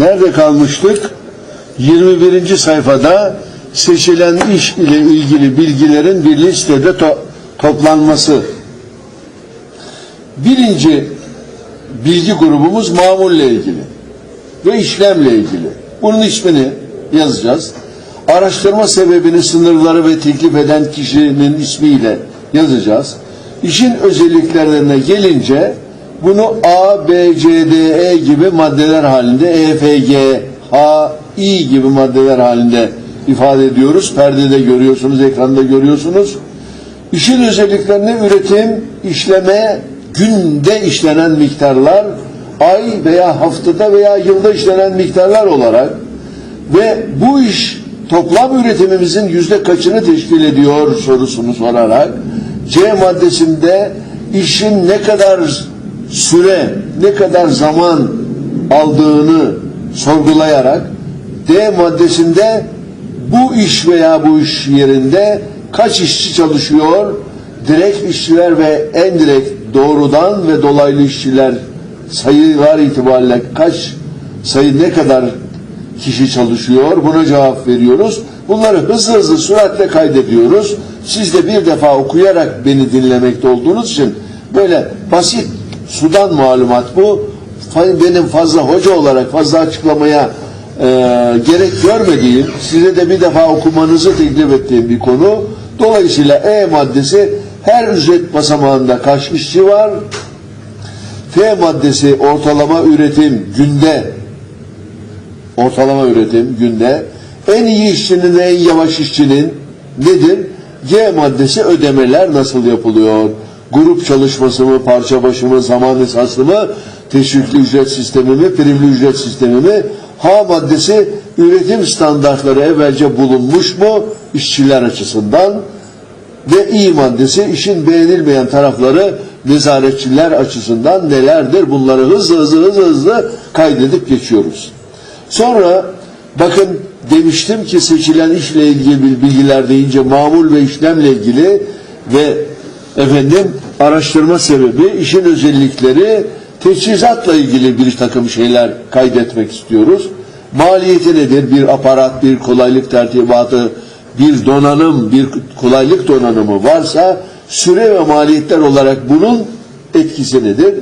Nerede kalmıştık? 21. sayfada seçilen iş ile ilgili bilgilerin bir listede to- toplanması. Birinci bilgi grubumuz mamulle ilgili ve işlemle ilgili. Bunun ismini yazacağız. Araştırma sebebini, sınırları ve teklif eden kişinin ismiyle yazacağız. İşin özelliklerine gelince bunu A, B, C, D, E gibi maddeler halinde E, F, G, H, I gibi maddeler halinde ifade ediyoruz. Perdede görüyorsunuz, ekranda görüyorsunuz. İşin özelliklerini üretim, işleme, günde işlenen miktarlar, ay veya haftada veya yılda işlenen miktarlar olarak ve bu iş toplam üretimimizin yüzde kaçını teşkil ediyor sorusunu sorarak C maddesinde işin ne kadar süre, ne kadar zaman aldığını sorgulayarak D maddesinde bu iş veya bu iş yerinde kaç işçi çalışıyor? Direkt işçiler ve en direkt doğrudan ve dolaylı işçiler sayılar itibariyle kaç sayı ne kadar kişi çalışıyor? Buna cevap veriyoruz. Bunları hızlı hızlı süratle kaydediyoruz. Siz de bir defa okuyarak beni dinlemekte olduğunuz için böyle basit sudan malumat bu. Benim fazla hoca olarak fazla açıklamaya e, gerek görmediğim, size de bir defa okumanızı teklif ettiğim bir konu. Dolayısıyla E maddesi her ücret basamağında kaç işçi var? F maddesi ortalama üretim günde ortalama üretim günde en iyi işçinin en yavaş işçinin nedir? G maddesi ödemeler nasıl yapılıyor? Grup çalışması mı, parça başı mı, zaman esaslı mı, teşvikli ücret sistemi mi, primli ücret sistemi mi? H maddesi üretim standartları evvelce bulunmuş mu işçiler açısından? Ve İ maddesi işin beğenilmeyen tarafları nezaretçiler açısından nelerdir? Bunları hızlı hızlı hızlı hızlı kaydedip geçiyoruz. Sonra bakın demiştim ki seçilen işle ilgili bilgiler deyince mamul ve işlemle ilgili ve efendim araştırma sebebi, işin özellikleri, teçhizatla ilgili bir takım şeyler kaydetmek istiyoruz. Maliyeti nedir? Bir aparat, bir kolaylık tertibatı, bir donanım, bir kolaylık donanımı varsa süre ve maliyetler olarak bunun etkisi nedir?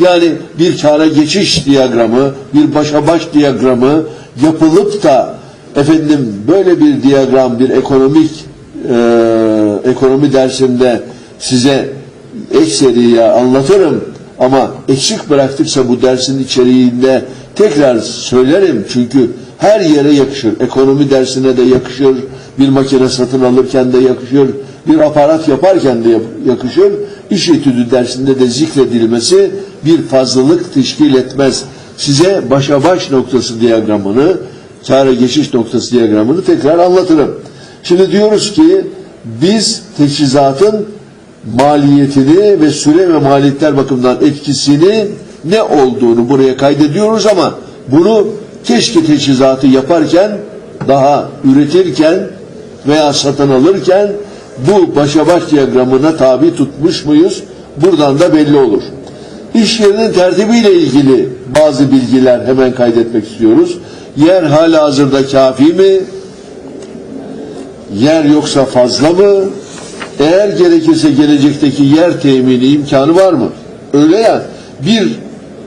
Yani bir kâra geçiş diyagramı, bir başa baş diyagramı yapılıp da efendim böyle bir diyagram, bir ekonomik e, ekonomi dersinde size ekseriye anlatırım ama eksik bıraktıksa bu dersin içeriğinde tekrar söylerim çünkü her yere yakışır. Ekonomi dersine de yakışır, bir makine satın alırken de yakışır, bir aparat yaparken de yakışır. İş etüdü dersinde de zikredilmesi bir fazlalık teşkil etmez. Size başa baş noktası diyagramını, kâra geçiş noktası diyagramını tekrar anlatırım. Şimdi diyoruz ki biz teçhizatın maliyetini ve süre ve maliyetler bakımından etkisini ne olduğunu buraya kaydediyoruz ama bunu keşke teçhizatı yaparken daha üretirken veya satın alırken bu başa baş diyagramına tabi tutmuş muyuz? Buradan da belli olur. İş yerinin tertibiyle ilgili bazı bilgiler hemen kaydetmek istiyoruz. Yer hala hazırda kafi mi? Yer yoksa fazla mı? Eğer gerekirse gelecekteki yer temini imkanı var mı? Öyle ya bir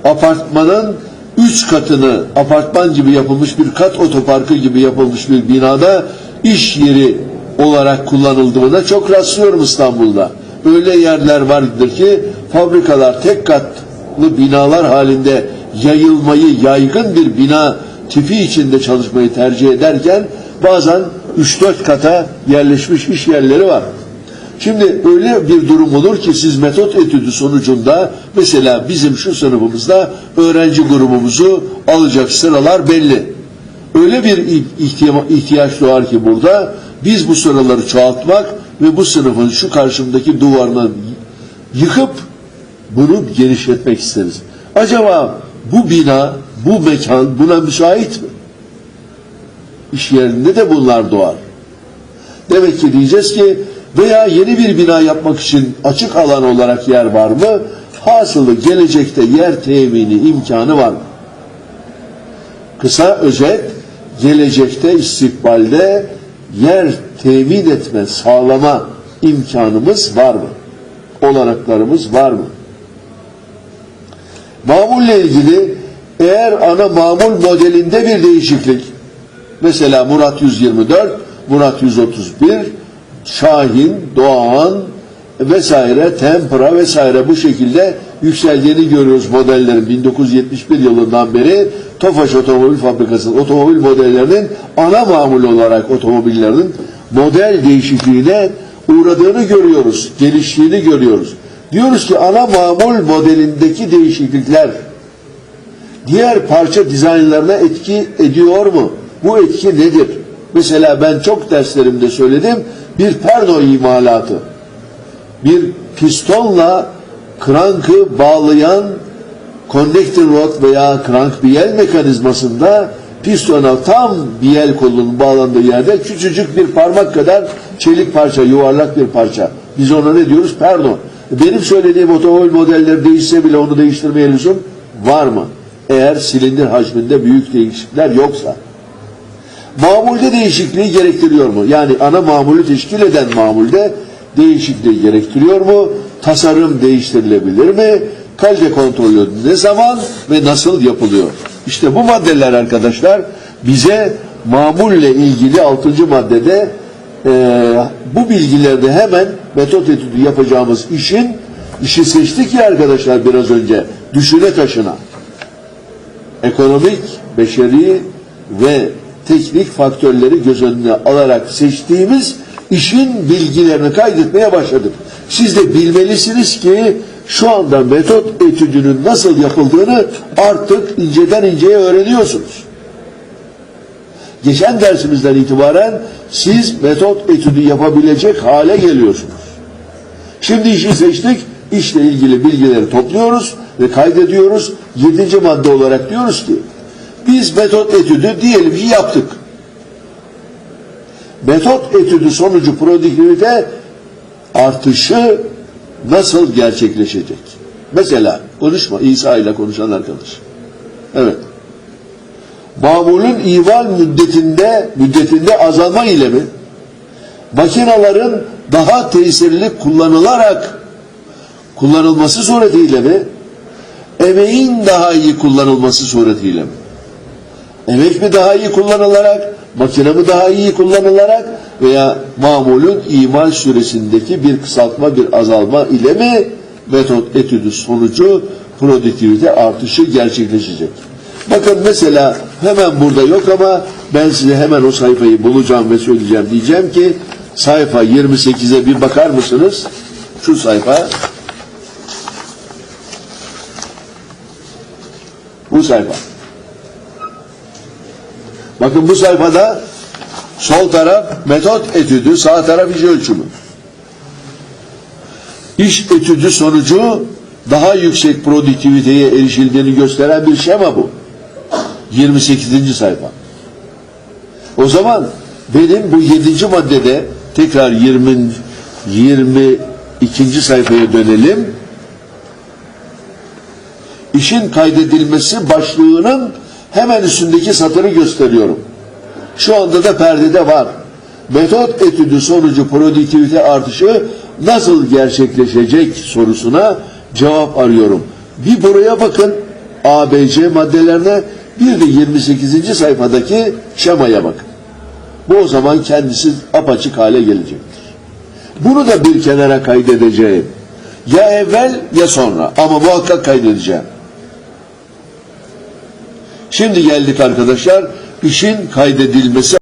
apartmanın üç katını apartman gibi yapılmış bir kat otoparkı gibi yapılmış bir binada iş yeri olarak kullanıldığına çok rastlıyorum İstanbul'da. Öyle yerler vardır ki fabrikalar tek katlı binalar halinde yayılmayı yaygın bir bina tipi içinde çalışmayı tercih ederken bazen 3-4 kata yerleşmiş iş yerleri var. Şimdi öyle bir durum olur ki siz metot etüdü sonucunda mesela bizim şu sınıfımızda öğrenci grubumuzu alacak sıralar belli. Öyle bir ihtiya- ihtiyaç doğar ki burada biz bu sıraları çoğaltmak ve bu sınıfın şu karşımdaki duvarını yıkıp bunu genişletmek isteriz. Acaba bu bina, bu mekan buna müsait mi? İş yerinde de bunlar doğar. Demek ki diyeceğiz ki veya yeni bir bina yapmak için açık alan olarak yer var mı? Hasılı gelecekte yer temini imkanı var mı? Kısa özet, gelecekte istikbalde yer temin etme, sağlama imkanımız var mı? Olanaklarımız var mı? Mamulle ilgili eğer ana mamul modelinde bir değişiklik, mesela Murat 124, Murat 131, Şahin, Doğan vesaire, Tempra vesaire bu şekilde yükseldiğini görüyoruz modellerin 1971 yılından beri Tofaş Otomobil Fabrikası'nın otomobil modellerinin ana mamul olarak otomobillerinin model değişikliğine uğradığını görüyoruz, geliştiğini görüyoruz. Diyoruz ki ana mamul modelindeki değişiklikler diğer parça dizaynlarına etki ediyor mu? Bu etki nedir? Mesela ben çok derslerimde söyledim bir perno imalatı. Bir pistonla krankı bağlayan connecting rod veya crank biyel mekanizmasında pistona tam biyel kolunun bağlandığı yerde küçücük bir parmak kadar çelik parça, yuvarlak bir parça. Biz ona ne diyoruz? Perno. Benim söylediğim otomobil modelleri değişse bile onu değiştirmeye lüzum var mı? Eğer silindir hacminde büyük değişiklikler yoksa. Mamulde değişikliği gerektiriyor mu? Yani ana mamulü teşkil eden mamulde değişikliği gerektiriyor mu? Tasarım değiştirilebilir mi? Kalite kontrolü ne zaman ve nasıl yapılıyor? İşte bu maddeler arkadaşlar bize mamulle ilgili 6. maddede e, bu bilgilerde hemen metot etüdü yapacağımız işin işi seçtik ya arkadaşlar biraz önce düşüne taşına ekonomik, beşeri ve teknik faktörleri göz önüne alarak seçtiğimiz işin bilgilerini kaydetmeye başladık. Siz de bilmelisiniz ki şu anda metot etüdünün nasıl yapıldığını artık inceden inceye öğreniyorsunuz. Geçen dersimizden itibaren siz metot etüdü yapabilecek hale geliyorsunuz. Şimdi işi seçtik, işle ilgili bilgileri topluyoruz ve kaydediyoruz. Yedinci madde olarak diyoruz ki, biz metot etüdü diyelim ki yaptık. Metot etüdü sonucu produktivite artışı nasıl gerçekleşecek? Mesela konuşma İsa ile konuşan arkadaş. Evet. Mamulün ival müddetinde müddetinde azalma ile mi? Makinaların daha tesirli kullanılarak kullanılması suretiyle mi? Emeğin daha iyi kullanılması suretiyle mi? Emek mi daha iyi kullanılarak, makine mi daha iyi kullanılarak veya mamulün imal süresindeki bir kısaltma, bir azalma ile mi metot etüdü sonucu produktivite artışı gerçekleşecek? Bakın mesela hemen burada yok ama ben size hemen o sayfayı bulacağım ve söyleyeceğim. Diyeceğim ki sayfa 28'e bir bakar mısınız? Şu sayfa. Bu sayfa. Bakın bu sayfada sol taraf metot etüdü, sağ taraf iş ölçümü. İş etüdü sonucu daha yüksek produktiviteye erişildiğini gösteren bir şema bu. 28. sayfa. O zaman benim bu 7. maddede tekrar 20 22. sayfaya dönelim. İşin kaydedilmesi başlığının hemen üstündeki satırı gösteriyorum. Şu anda da perdede var. Metot etüdü sonucu produktivite artışı nasıl gerçekleşecek sorusuna cevap arıyorum. Bir buraya bakın ABC maddelerine bir de 28. sayfadaki şemaya bakın. Bu o zaman kendisi apaçık hale gelecektir. Bunu da bir kenara kaydedeceğim. Ya evvel ya sonra ama muhakkak kaydedeceğim. Şimdi geldik arkadaşlar işin kaydedilmesi